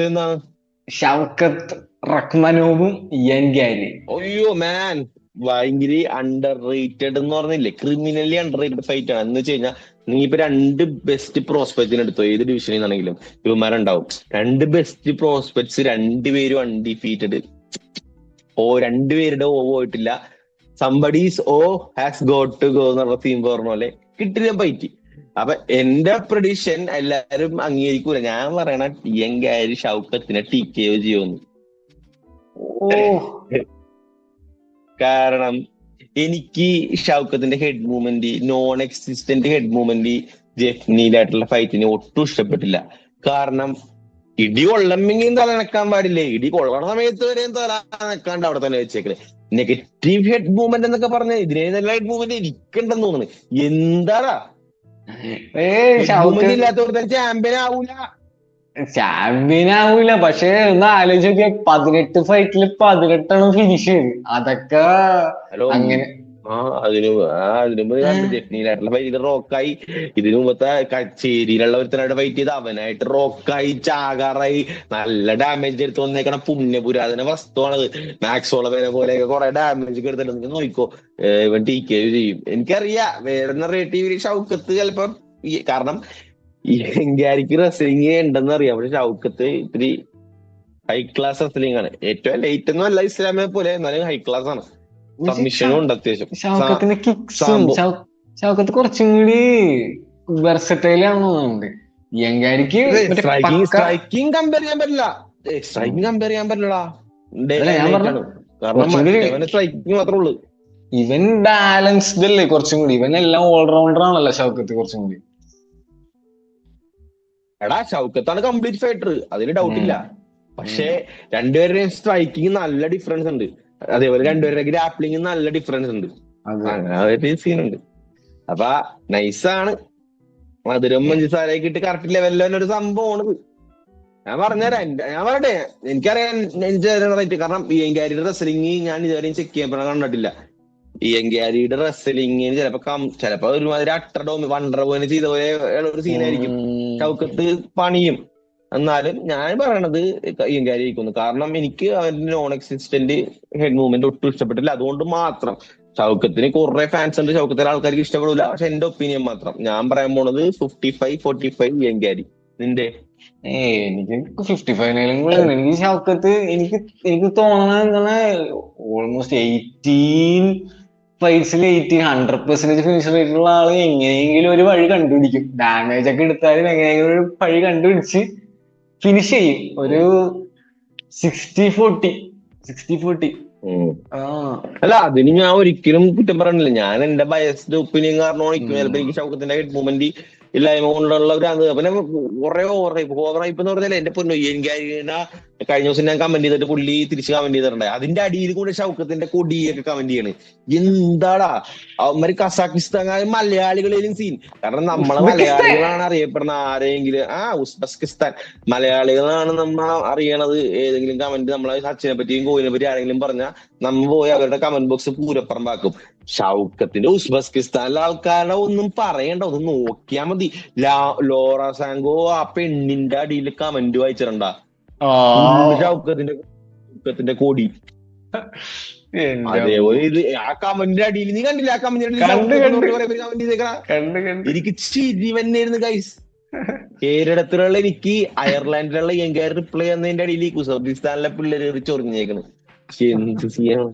ഷൗക്കത്ത് എന്താണ്? Shoukath റഹ്മനോവും Ian Gary അയ്യോ മാൻ ഭയങ്കര അണ്ടർ റേറ്റഡ് എന്ന് പറഞ്ഞില്ലേ? ക്രിമിനലി അണ്ടർ റേറ്റഡ് ഫൈറ്റ് ആണ്. എന്ന് വെച്ച് കഴിഞ്ഞാൽ നീ ഇപ്പൊ രണ്ട് ബെസ്റ്റ് പ്രോസ്പെക്റ്റിന് എടുത്തോ? ഏത് ഡിവിഷനിൽ നിന്നാണെങ്കിലും ഇവന്മാരുണ്ടാവും. രണ്ട് ബെസ്റ്റ് പ്രോസ്പെക്ട്സ് രണ്ടുപേരും അൺഡിഫീറ്റഡ് ഓ രണ്ടുപേരുടെ ഓ പോയിട്ടില്ല. Somebody's oh has got to go എന്നുള്ള തീം പറഞ്ഞ പോലെ കിട്ടില്ല ഫൈറ്റ് അപ്പൊ എന്റെ പ്രഡിഷൻ എല്ലാരും അംഗീകരിക്കൂല. ഞാൻ പറയണ ടി എൻ ഗാരി ഷൗക്കത്തിനെ ടി കെ ഓ കാരണം എനിക്ക് ഷൗക്കത്തിന്റെ head movement non existent head movement ജെഫ്നിയിലായിട്ടുള്ള ഫൈറ്റിനെ ഒട്ടും ഇഷ്ടപ്പെട്ടില്ല. കാരണം ഇടി കൊള്ളമെങ്കിലും തല പാടില്ലേ? ഇടി കൊള്ളണ സമയത്ത് വരെയും തല നക്കാണ്ട് അവിടെ തന്നെ വെച്ചേക്കണേ. നെഗറ്റീവ് ഹെഡ് മൂവ്മെന്റ് എന്നൊക്കെ പറഞ്ഞ ഇതിനെ നല്ല ഹെഡ് മൂവ്മെന്റ് ഇരിക്കണ്ടെന്ന് തോന്നുന്നു. എന്താടാ? ഇല്ലാത്തവർക്ക് ചാമ്പ്യൻ ആവൂല. ചാമ്പ്യൻ ആവൂല പക്ഷെ ഒന്ന് ആലോചിച്ച് നോക്കിയ പതിനെട്ട് ഫൈറ്റിൽ പതിനെട്ടെണ്ണം ഫിനിഷ് ചെയ്ത്. അതൊക്കെ ഹലോ. അങ്ങനെ ആ അതിന് ആ അതിന് മുമ്പ് ഏ. ജെഫ്നിയിലായിട്ടുള്ള ഫൈറ്റ് റോക്കായി ഇതിനു മുമ്പത്തെ കച്ചേരിയിലുള്ള ഒരുത്തനായിട്ട് ഫൈറ്റ് ചെയ്ത് അവനായിട്ട് റോക്കായി ചാകാറായി. നല്ല ഡാമേജ് എടുത്ത് വന്നേക്കണ പുണ്യപുരാതന വസ്തുവാണത്. മാക്സോളവേനെ പോലെയൊക്കെ കുറെ ഡാമേജ് ഒക്കെ എടുത്തിട്ട് നിങ്ങൾക്ക് നോക്കിക്കോ. ഇവൻ ടി കെ ചെയ്യും. എനിക്കറിയാം. വേറെ റേ ടി വി ഷൗക്കത്ത് ചിലപ്പം കാരണം എങ്കാരിക്ക് റെസ്ലിംഗ് ഉണ്ടെന്ന് അറിയാം പക്ഷെ ഷൗക്കത്ത് ഇത്തിരി ഹൈ ക്ലാസ് റെസ്ലിംഗ് ആണ്. ഏറ്റവും ലേറ്റ് ഒന്നും അല്ല ഇസ്ലാമിനെ പോലെ. എന്നാലും ഹൈ ക്ലാസ് ആണ്. സബ്മിഷനും ഉണ്ട് അത്യാവശ്യം. ഷൗക്കത്തിന്റെ കിക്സും ഷൗക്കത്ത് കുറച്ചും കൂടി വെർസറ്റൈൽ ആണെന്ന് തോന്നുന്നുണ്ട്. യങ്കാരിക്ക് സ്ട്രൈക്കിംഗ് കമ്പയർ ചെയ്യാൻ പറ്റില്ല. സ്ട്രൈക്കിംഗ് കമ്പയർ ചെയ്യാൻ പറ്റില്ലടാ. കാരണം സ്ട്രൈക്കിംഗ് മാത്രമേ ഉള്ളൂ. ഇവൻ ബാലൻസ്ഡ് അല്ലേ കുറച്ചും കൂടി. ഇവൻ എല്ലാം ഓൾറൗണ്ടർ ആണല്ലോ ഷൗക്കത്ത് കുറച്ചും കൂടി. എടാ ഷൗക്കത്താണ് കംപ്ലീറ്റ് ഫൈറ്റർ അതിന് ഡൗട്ട് ഇല്ല. പക്ഷേ രണ്ടുപേരുടെയും സ്ട്രൈക്കിംഗ് നല്ല ഡിഫറൻസ് ഉണ്ട്. അതേപോലെ രണ്ടുപേരുടെ ഗ്രാപ്ലിംഗ് നല്ല ഡിഫറൻസ് ഉണ്ട്. അങ്ങനെ സീനുണ്ട് അപ്പൊ നൈസാണ് മധുരം മഞ്ജുസാരയൊക്കെ ഇട്ട് കറക്റ്റ് ലെവലിൽ ഒരു സംഭവമാണ് ഞാൻ പറഞ്ഞുതരാം. ഞാൻ പറയട്ടെ എനിക്കറിയാം എനിക്ക് റേറ്റ് കാരണം ഈ എങ്കാരിയുടെ റെസ്ലിംഗ് ഞാൻ ഇതുവരെയും ചെക്ക് ചെയ്യാൻ കണ്ടിട്ടില്ല. ഈ എങ്കാരിയുടെ റെസ്ലിംഗ് ചിലപ്പോ കം ചിലപ്പോ ഒരുമാതിരി അട്ടറോ വണ്ടർ പോലെ ചെയ്ത പോലെ ഒരു സീനായിരിക്കും ചൗക്കത്ത് പണിയും. എന്നാലും ഞാൻ പറയണത് ജയിക്കുന്നു കാരണം എനിക്ക് അവന്റെ നോൺ എക്സിസ്റ്റന്റ് ഹെഡ് മൂവ്മെന്റ് ഒട്ടും ഇഷ്ടപ്പെട്ടില്ല. അതുകൊണ്ട് മാത്രം. ചൗക്കത്തിന് കുറെ ഫാൻസ് ഉണ്ട്. ചൗക്കത്തിലെ ആൾക്കാർക്ക് ഇഷ്ടപ്പെടില്ല പക്ഷെ എന്റെ ഒപ്പീനിയൻ മാത്രം. ഞാൻ പറയാൻ പോണത് ഫിഫ്റ്റി ഫൈവ് ഫോർട്ടി ഫൈവ് ഇയങ്കാരി നിന്റെ എനിക്ക് ഫിഫ്റ്റി ഫൈവിനേലും കൂടെ എനിക്ക് ഷൗക്കത്ത് എനിക്ക് എനിക്ക് തോന്നുന്നത് almost eighteen ഫൈറ്റ്സിൽ eighteen hundred percentage finish rate ഉള്ള ആൾ എങ്ങനെയെങ്കിലും ഒരു വഴി കണ്ടുപിടിക്കും. ഡാമേജ് ഒക്കെ എടുത്താലും എങ്ങനെയെങ്കിലും ഒരു വഴി കണ്ടുപിടിച്ച് ഫിനിഷ് ചെയ്യും. ഒരു സിക്സ്റ്റി ഫോർട്ടി സിക്സ്റ്റി ഫോർട്ടി അല്ല അതിന് ഞാൻ ഒരിക്കലും കുറ്റം പറയണില്ല. ഞാൻ എന്റെ ബയസ്ഡ് ഒപ്പീനിയൻ കാരണം ചിലപ്പോ എനിക്ക് ഷൗക്കത്തിന്റെ ഹെഡ് മൂവ്മെന്റ് ഇല്ലായ്മ കൊണ്ടുള്ള ഒരു അത്. പിന്നെ കുറെ ഓവർ ഓവർ ഹൈപ്പ് എന്ന് പറഞ്ഞാൽ എന്റെ പൊന്നു എനിക്ക് കഴിഞ്ഞ ദിവസം ഞാൻ കമന്റ് ചെയ്തിട്ട് പുള്ളി തിരിച്ച് കമന്റ് ചെയ്തിട്ടുണ്ടായി. അതിന്റെ അടിയിൽ കൂടെ ഷൗക്കത്തിന്റെ കൊടിയൊക്കെ കമന്റ് ചെയ്യണ്. എന്താടാ? അവന്മാര് കസാക്കിസ്ഥാൻ മലയാളികളിലും സീൻ കാരണം നമ്മളെ മലയാളികളാണ് അറിയപ്പെടുന്ന ആരെങ്കിലും ആ ഉസ്ബെസ്കിസ്ഥാൻ മലയാളികളാണ് നമ്മൾ അറിയണത്. ഏതെങ്കിലും കമന്റ് നമ്മളെ സച്ചിനെ പറ്റിയും കോയിനെ പറ്റി ആരെങ്കിലും പറഞ്ഞാൽ നമ്മ പോയി അവരുടെ കമന്റ് ബോക്സ് പൂരപ്പുറമ്പാക്കും. ഷൗക്കത്തിന്റെ ഉസ്ബെസ്കിസ്ഥാനിലെ ആൾക്കാരുടെ ഒന്നും പറയണ്ട. ഒന്ന് നോക്കിയാ മതി. ലാ- ലോറ സാങ്കോ ആ പെണ്ണിന്റെ അടിയിൽ കമന്റ് വായിച്ചിട്ടുണ്ടാ ഷൗക്കത്തിന്റെ ഷൗക്കത്തിന്റെ കൊടി. അതേപോലെ ഇത് ആ കമന്റിന്റെ അടിയിൽ നീ കണ്ടില്ല ആ കമന്റിന്റെ കണ്ട്, കണ്ട്. കമന്റ് ചെയ്തേക്കണ? കണ്ട് കണ്ട്. എനിക്ക് ചിരി വന്നായിരുന്നു ഗൈസ് കേരളത്തിലുള്ള എനിക്ക് അയർലാൻഡിലുള്ള എങ്കിൽ റിപ്ലൈ വന്നതിന്റെ അടിയിൽ കുസബിസ്ഥാനിലെ പിള്ളേർ ചൊറിഞ്ഞേക്കണ്. എന്ത് ചെയ്യണം